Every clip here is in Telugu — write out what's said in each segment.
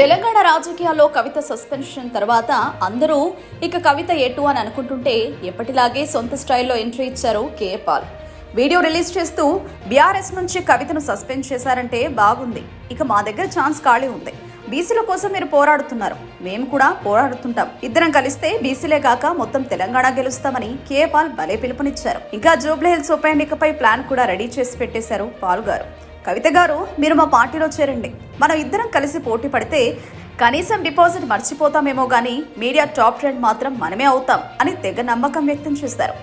తెలంగాణ రాజకీయాల్లో కవిత సస్పెన్షన్ తర్వాత అందరూ ఇక కవిత ఎటు అని అనుకుంటుంటే ఎప్పటిలాగే సొంత స్టైల్లో ఎంట్రీ ఇచ్చారు కే పాల్ వీడియో రిలీజ్ చేస్తూ బీఆర్ఎస్ నుంచి కవితను సస్పెండ్ చేశారంటే బాగుంది. ఇక మా దగ్గర ఛాన్స్ ఖాళీ ఉంది. బీసీల కోసం మీరు పోరాడుతున్నారు. మేము కూడా పోరాడుతుంటాం. ఇద్దరం కలిస్తే బీసీలే కాక మొత్తం తెలంగాణ గెలుస్తామని కే పాల్ భలే పిలుపునిచ్చారు. ఇంకా జూబ్లీ హిల్స్ ఉప ఎన్నికపై ప్లాన్ కూడా రెడీ చేసి పెట్టేశారు పాల్ గారు. కవిత గారు మీరు మా పార్టీలో చేరండి. మనం ఇద్దరం కలిసి పోటీ పడితే కనీసం డిపాజిట్ మర్చిపోతామేమో కానీ మీడియా టాప్ ట్రెండ్ మాత్రం మనమే అవుతాం అని తెగ నమ్మకం వ్యక్తం చేశారు.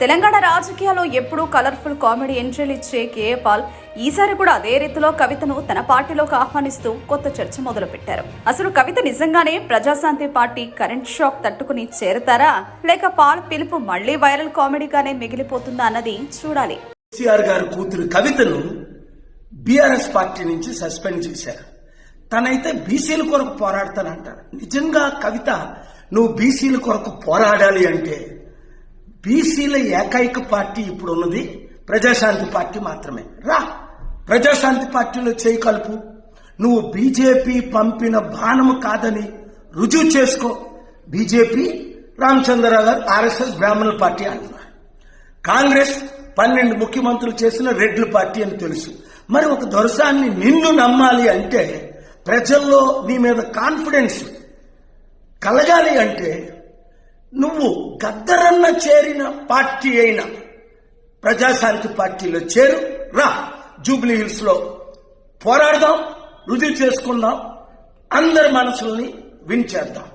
తెలంగాణ రాజకీయాల్లో ఎప్పుడూ కలర్ఫుల్ కామెడీ ఎంట్రీలు ఇచ్చే కేఏ పాల్ ఈసారి కూడా అదే రీతిలో కవితను తన పార్టీలోకి ఆహ్వానిస్తూ కొత్త చర్చ మొదలుపెట్టారు. అసలు కవిత నిజంగానే ప్రజాశాంతి పార్టీ కరెంట్ షాక్ తట్టుకుని చేరతారా? లేక పాల్ పిలుపు మళ్ళీ వైరల్ కామెడీగానే మిగిలిపోతుందా అన్నది చూడాలి. కేసీఆర్ కూతురు కవితను బీఆర్ఎస్ పార్టీ నుంచి సస్పెండ్ చేశారు. తనైతే బీసీల కొరకు పోరాడతానంటారు నిజంగా కవిత నువ్వు బీసీల కొరకు పోరాడాలి అంటే బీసీల ఏకైక పార్టీ ఇప్పుడు ఉన్నది ప్రజాశాంతి పార్టీ మాత్రమే. రా ప్రజాశాంతి పార్టీలో చేయి కలుపు. నువ్వు బీజేపీ పంపిన బాణము కాదని రుజువు చేసుకో. బీజేపీ రామచంద్రరావు గారు ఆర్ఎస్ఎస్ బ్రాహ్మణుల పార్టీ అంటున్నారు. కాంగ్రెస్ పన్నెండు ముఖ్యమంత్రులు చేసిన రెడ్ల పార్టీ అని తెలుసు. మరి ఒక దొరసాన్ని నిన్ను నమ్మాలి అంటే ప్రజల్లో నీ మీద కాన్ఫిడెన్స్ కలగాలి అంటే నువ్వు గద్దరన్న చేరిన పార్టీ అయిన ప్రజాశాంతి పార్టీలో చేరు. రా జూబ్లీ హిల్స్లో పోరాడదాం రుజువు చేసుకుందాం అందరి మనసుల్ని విన్ చేద్దాం